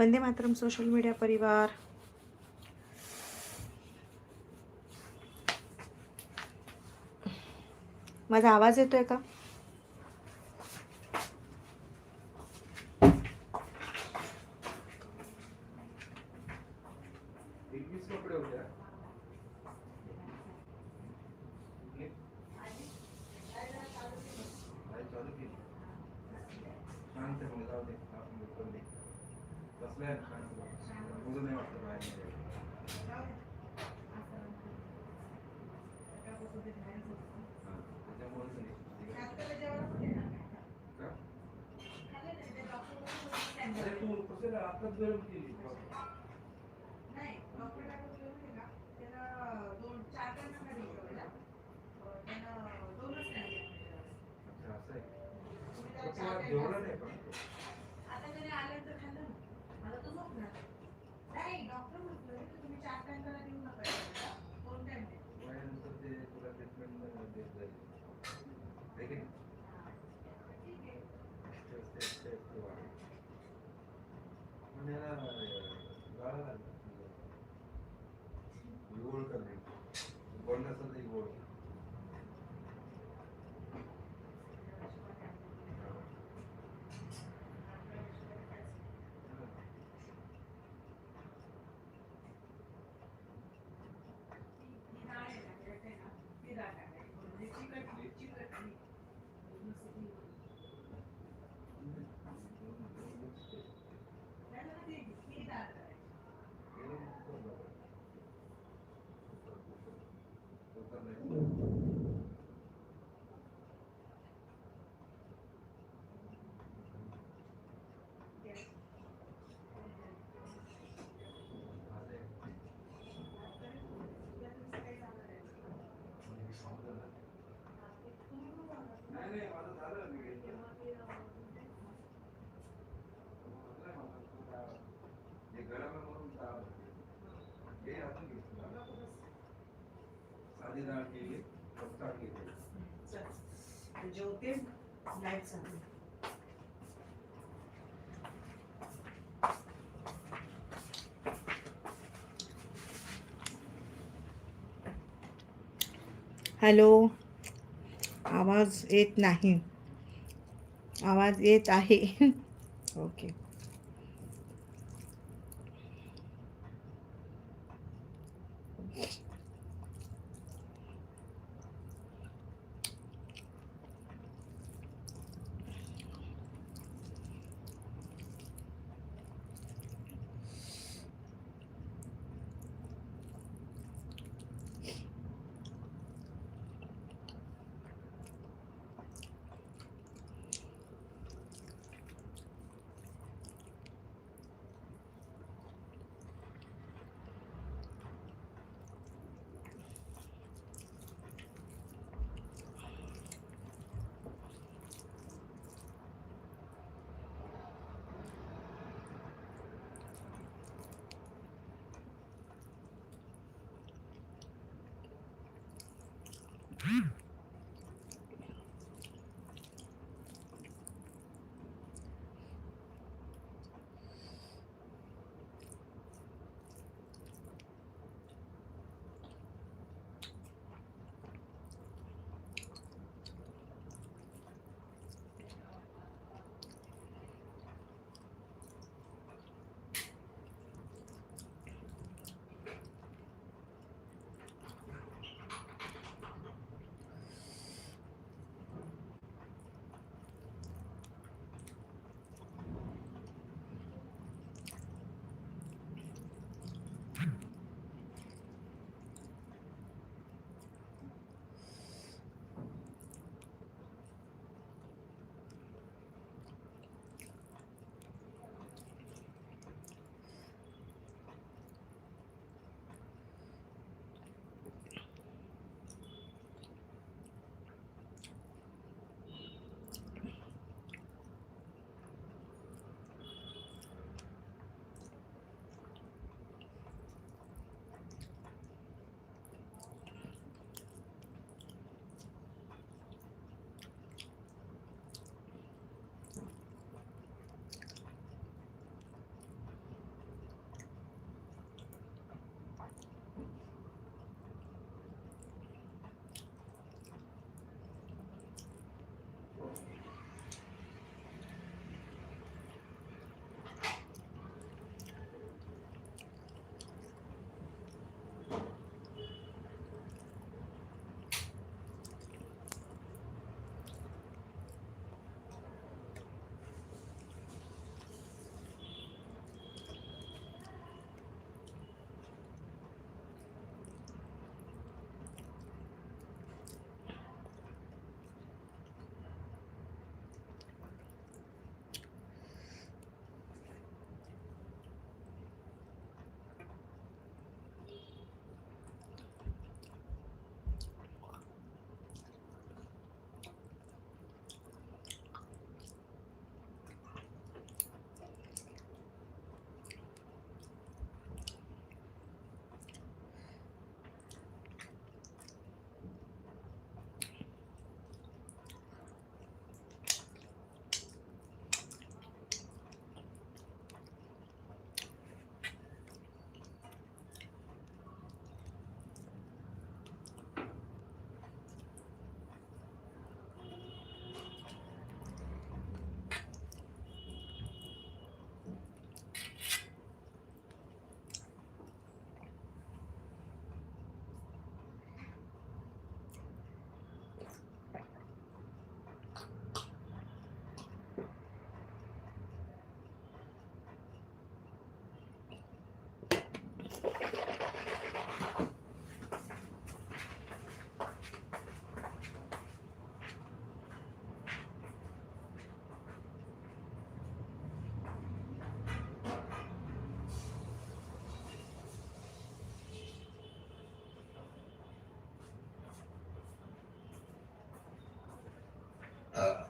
Vande Mataram social media परिवार. माझा आवाज येतोय का? नाही वाटतं बाहेर नाही दोन चार त्यांना दोनच नाही हॅलो. आवाज येत नाही. आवाज येत आहे. Okay. uh,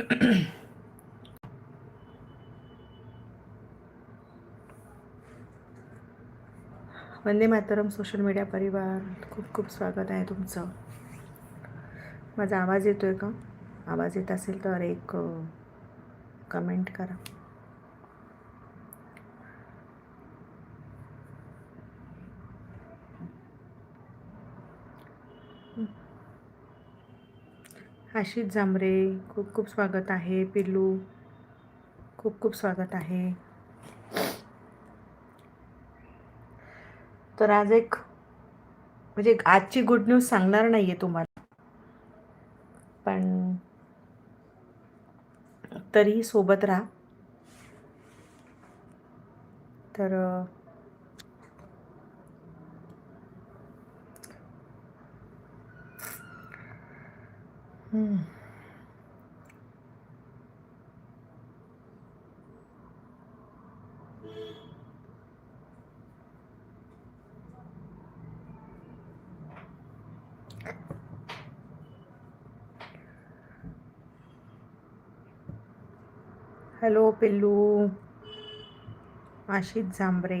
Vande Mataram social media परिवार खूप खूप स्वागत आहे तुमचं. माझा आवाज येतो आहे का? आवाज येत असेल तर एक कमेंट करा. आशिष जांभरे खूप खूप स्वागत आहे. पिल्लू खूप खूप स्वागत आहे. तर आज एक म्हणजे आजची गुड न्यूज सांगणार नाही आहे तुम्हाला. पण तरीही सोबत राहा. तर हॅलो पिल्लू. आशिष जांभरे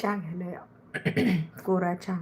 चहा घ्यायला कोरा चहा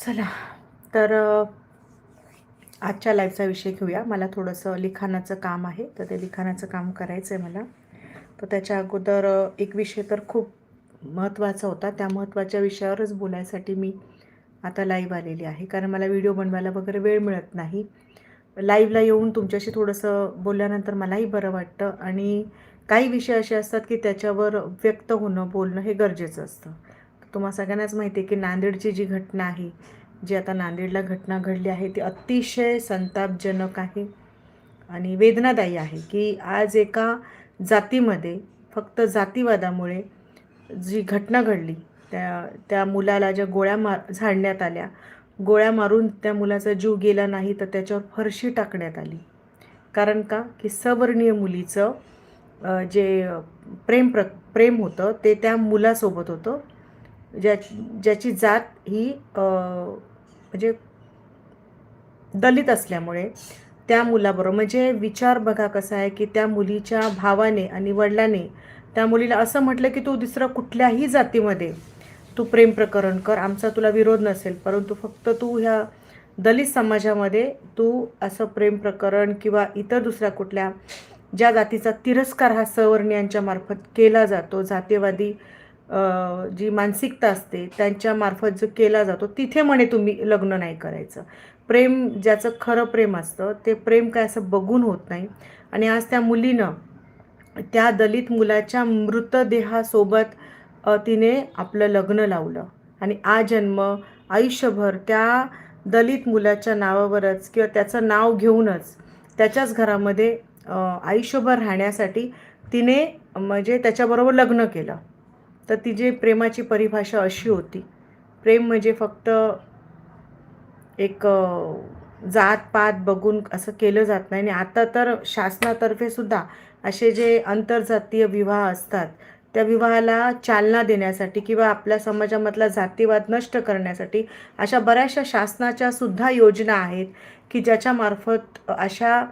चला तर आजच्या लाईफचा विषय घेऊया. मला थोडंसं लिखाणाचं काम आहे तर ते लिखाणाचं काम करायचं आहे मला. तर त्याच्या अगोदर एक विषय तर खूप महत्त्वाचा होता. त्या महत्त्वाच्या विषयावरच बोलायसाठी मी आता लाईव्ह आलेली आहे. कारण मला व्हिडिओ बनवायला वगैरे वेळ मिळत नाही. लाईव्हला येऊन तुमच्याशी थोडंसं बोलल्यानंतर मलाही बरं वाटतं. आणि काही विषय असे असतात की त्याच्यावर व्यक्त होणं बोलणं हे गरजेचं असतं. तुम्हाला सगळ्यांनाच माहिती आहे की नांदेडची जी घटना आहे जी आता नांदेडला घटना घडली आहे ती अतिशय संतापजनक आहे आणि वेदनादायी आहे की आज एका जातीमध्ये फक्त जातीवादामुळे जी घटना घडली त्या त्या मुलाला ज्या गोळ्या मार झाडण्यात आल्या गोळ्या मारून त्या मुलाचा जीव गेला नाही तर त्याच्यावर फरशी टाकण्यात आली. कारण का? की सवर्णीय मुलीचं जे प्रेम प्र प्रेम होतं ते त्या मुलासोबत होतं. ज्या ज्याची जात ही म्हणजे दलित असल्यामुळे त्या मुलाबरोबर म्हणजे विचार बघा कसा आहे की त्या मुलीच्या भावाने आणि वडिलाने त्या मुलीला असं म्हटलं की तू दुसऱ्या कुठल्याही जातीमध्ये तू प्रेम प्रकरण कर आमचा तुला विरोध नसेल परंतु फक्त तू ह्या दलित समाजामध्ये तू असं प्रेम प्रकरण किंवा इतर दुसऱ्या कुठल्या ज्या जातीचा तिरस्कार हा सवर्णियांच्या मार्फत केला जातो जातीवादी जी मानसिकता असते त्यांच्यामार्फत जो केला जातो तिथे म्हणे तुम्ही लग्न नाही करायचं. प्रेम ज्याचं खरं प्रेम असतं ते प्रेम काय असं बघून होत नाही. आणि आज त्या मुलीनं त्या दलित मुलाच्या मृतदेहासोबत तिने आपलं लग्न लावलं. आणि आजन्म आयुष्यभर त्या दलित मुलाच्या नावावरच किंवा त्याचं नाव घेऊनच त्याच्याच घरामध्ये आयुष्यभर राहण्यासाठी तिने म्हणजे त्याच्याबरोबर लग्न केलं. तर तिची प्रेमाची परिभाषा अशी होती. प्रेम म्हणजे फक्त एक जात जातपात बघून असं केलं जात नाही आणि आता तर शासनातर्फे सुद्धा असे जे आंतरजातीय विवाह असतात त्या विवाहाला चालना देण्यासाठी किंवा आपल्या समाजामधला जातीवाद नष्ट करण्यासाठी अशा बऱ्याचशा शासनाच्या सुद्धा योजना आहेत की ज्याच्यामार्फत अशा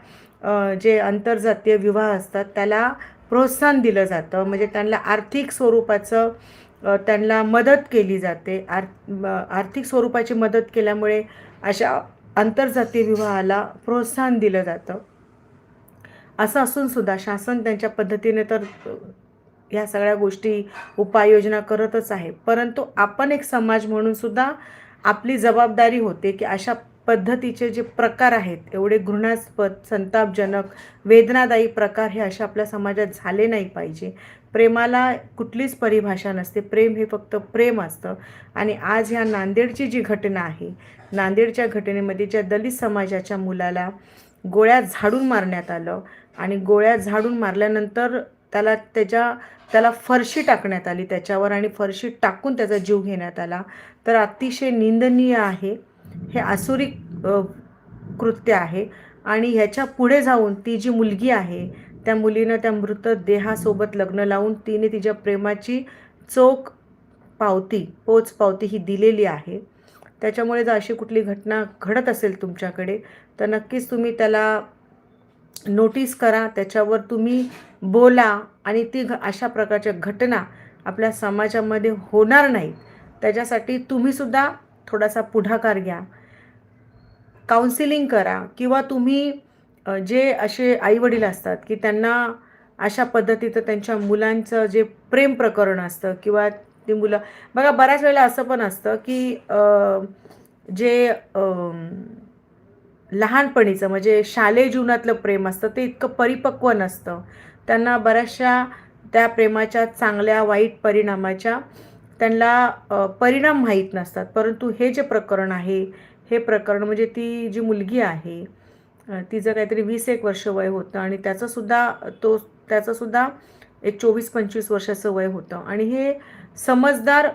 जे आंतरजातीय विवाह असतात त्याला प्रोत्साहन दिलं जातं. म्हणजे त्यांना आर्थिक स्वरूपाचं त्यांना मदत केली जाते. आर आर्थिक स्वरूपाची मदत केल्यामुळे अशा आंतरजातीय विवाहाला प्रोत्साहन दिलं जातं. असं असून सुद्धा शासन त्यांच्या पद्धतीने तर ह्या सगळ्या गोष्टी उपाययोजना करतच आहे. परंतु आपण एक समाज म्हणून सुद्धा आपली जबाबदारी होते की अशा पद्धतीचे जे प्रकार आहेत एवढे घृणास्पद संतापजनक वेदनादायी प्रकार हे अशा आपल्या समाजात झाले नाही पाहिजे. प्रेमाला कुठलीच परिभाषा नसते. प्रेम हे फक्त प्रेम असतं. आणि आज ह्या नांदेडची जी घटना आहे नांदेडच्या घटनेमध्ये ज्या दलित समाजाच्या मुलाला गोळ्या झाडून मारण्यात आलं आणि गोळ्या झाडून मारल्यानंतर त्याला त्याच्या त्याला फरशी टाकण्यात आली त्याच्यावर आणि फरशी टाकून त्याचा जीव घेण्यात आला. तर अतिशय निंदनीय आहे. हे आसुरी कृत्य आहे. आणि ह्याच्या पुढे जाऊन ती जी मुलगी आहे त्या मुलीनं त्या मृत देहासोबत लग्न लावून तिने तिच्या प्रेमाची चोख पावती पोच पावती ही दिलेली आहे. त्याच्यामुळे जर अशी कुठली घटना घडत असेल तुमच्याकडे तर नक्कीच तुम्ही त्याला नोटीस करा. त्याच्यावर तुम्ही बोला आणि ती घ अशा प्रकारच्या घटना आपल्या समाजामध्ये होणार नाहीत. त्याच्यासाठी तुम्हीसुद्धा थोडासा पुढाकार घ्या. काउन्सिलिंग करा किंवा तुम्ही जे असे आईवडील असतात की त्यांना अशा पद्धतीचं त्यांच्या मुलांचं जे प्रेम प्रकरण असतं किंवा ती मुलं बघा बऱ्याच वेळेला असं पण असतं की जे लहानपणीचं म्हणजे शालेय जीवनातलं प्रेम असतं ते इतकं परिपक्व नसतं. त्यांना बऱ्याचशा त्या प्रेमाच्या चांगल्या वाईट परिणामाच्या त्यांना परिणाम माहीत नसतात. परंतु हे जे प्रकरण आहे हे प्रकरण म्हणजे ती जी मुलगी आहे तिचं काहीतरी वीस एक वर्ष वय होतं आणि त्याचंसुद्धा तो त्याचंसुद्धा एक चोवीस पंचवीस वर्षाचं वय होतं. आणि हे समजदार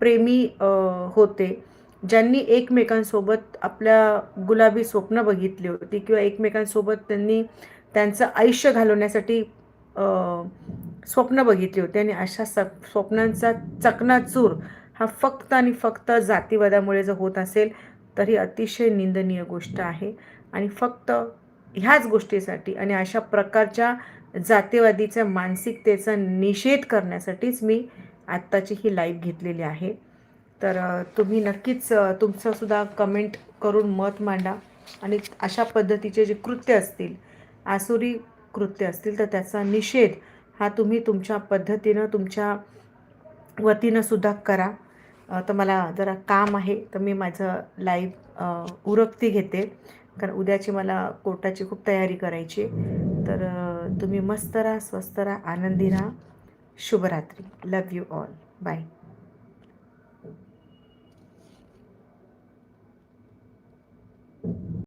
प्रेमी होते ज्यांनी एकमेकांसोबत आपल्या गुलाबी स्वप्न बघितली होती किंवा एकमेकांसोबत त्यांनी त्यांचं आयुष्य घालवण्यासाठी स्वप्न बघितली होती आणि अशा स स्वप्नांचा चकनाचूर हा फक्त आणि फक्त जातीवादामुळे जर होत असेल तर ही अतिशय निंदनीय गोष्ट आहे. आणि फक्त ह्याच गोष्टीसाठी आणि अशा प्रकारच्या जातीवादीच्या मानसिकतेचा निषेध करण्यासाठीच मी आत्ताची ही लाईव्ह घेतलेली आहे. तर तुम्ही नक्कीच तुमचंसुद्धा कमेंट करून मत मांडा. आणि अशा पद्धतीचे जे कृत्य असतील आसुरी कृत्य असतील तर त्याचा निषेध हा तुम्ही तुमच्या पद्धतीनं तुमच्या वतीनं सुद्धा करा. तर मला जरा काम आहे तर मी माझं लाईव्ह उरकती घेते. कारण उद्याची मला कोर्टाची खूप तयारी करायची आहे. तर तुम्ही मस्त राहा स्वस्त राहा आनंदी राहा. शुभरात्री. लव यू ऑल बाय